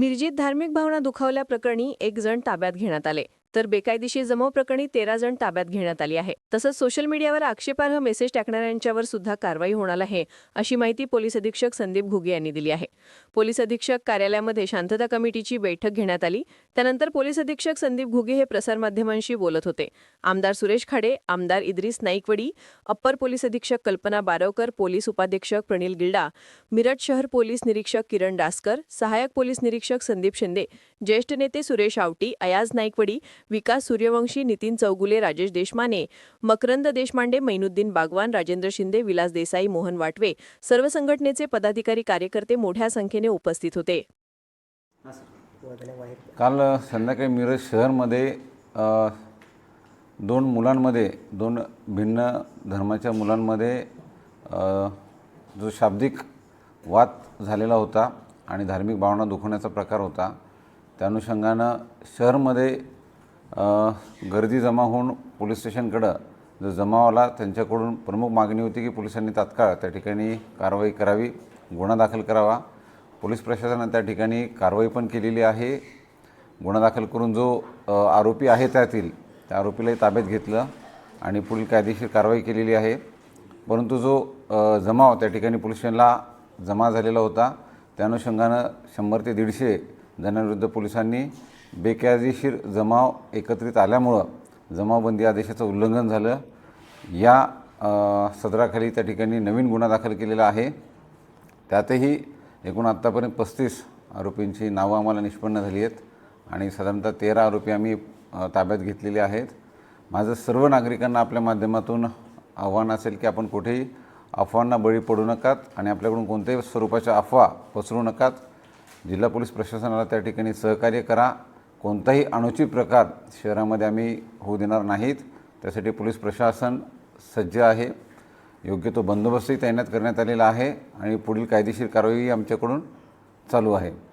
मिरजीत धार्मिक भावना दुखावल्याप्रकरणी एक जण ताब्यात घेण्यात आले. तर बेकायदेशीर जमाव प्रकरणी तेरा जण ताब्यात घेण्यात आली आहे. तसंच सोशल मीडियावर आक्षेपार्ह मेसेज टाकणाऱ्यांच्यावर सुद्धा कारवाई होणार आहे अशी माहिती पोलीस अधीक्षक संदीप घुगे यांनी दिली आहे. पोलीस अधीक्षक कार्यालयामध्ये शांतता कमिटीची बैठक घेण्यात आली. त्यानंतर पोलीस अधीक्षक संदीप घुगे हे प्रसारमाध्यमांशी बोलत होते. आमदार सुरेश खाडे आमदार इद्रिस नाईकवडी अप्पर पोलीस अधीक्षक कल्पना बारवकर पोलीस उपाधीक्षक प्रणील गिल्डा मिरज शहर पोलीस निरीक्षक किरण डासकर सहाय्यक पोलीस निरीक्षक संदीप शिंदे ज्येष्ठ नेते सुरेश आवटी अयाज नाईकवडी विकास सूर्यवंशी नितीन चौगुले राजेश देशमाने मकरंद देशमांडे मैनुद्दीन बागवान राजेंद्र शिंदे विलास देसाई मोहन वाटवे सर्व संघटनेचे पदाधिकारी कार्यकर्ते मोठ्या संख्येने उपस्थित होते. काल संध्याकाळी मिरज शहरमध्ये दोन मुलांमध्ये दोन भिन्न धर्माच्या मुलांमध्ये जो शाब्दिक वाद झालेला होता आणि धार्मिक भावना दुखवण्याचा प्रकार होता त्या अनुषंगानं शहरमध्ये गर्दी जमा होऊन पोलीस स्टेशनकडं जो जमाव आला त्यांच्याकडून प्रमुख मागणी होती की पोलिसांनी तात्काळ त्या ठिकाणी कारवाई करावी गुन्हा दाखल करावा. पोलीस प्रशासनानं त्या ठिकाणी कारवाई पण केलेली आहे. गुन्हा दाखल करून जो आरोपी आहे त्यातील त्या आरोपीलाही ताब्यात घेतलं आणि पुढील कायदेशीर कारवाई केलेली आहे. परंतु जो जमाव त्या ठिकाणी पोलीस स्टेशनला जमा झालेला होता त्या अनुषंगानं शंभर ते दीडशे जणांविरुद्ध पोलिसांनी बेकायदेशीर जमाव एकत्रित आल्यामुळं जमावबंदी आदेशाचं उल्लंघन झालं. या सदराखाली त्या ठिकाणी नवीन गुन्हा दाखल केलेला आहे. त्यातही एकूण आत्तापर्यंत पस्तीस आरोपींची नावं आम्हाला निष्पन्न झाली आहेत आणि साधारणतः तेरा आरोपी आम्ही ताब्यात घेतलेले आहेत. माझं सर्व नागरिकांना आपल्या माध्यमातून आव्हान असेल की आपण कुठेही अफवांना बळी पडू नकात आणि आपल्याकडून कोणत्याही स्वरूपाच्या अफवा पसरू नकात. जिल्हा पोलीस प्रशासनाला त्या ठिकाणी सहकार्य करा. कोणताही अनुचित प्रकार शहरामध्ये आम्ही होऊ देणार नाहीत. त्यासाठी पोलीस प्रशासन सज्ज आहे. योग्य तो बंदोबस्तही तैनात करण्यात आलेला आहे आणि पुढील कायदेशीर कारवाई आमच्याकडून चालू आहे.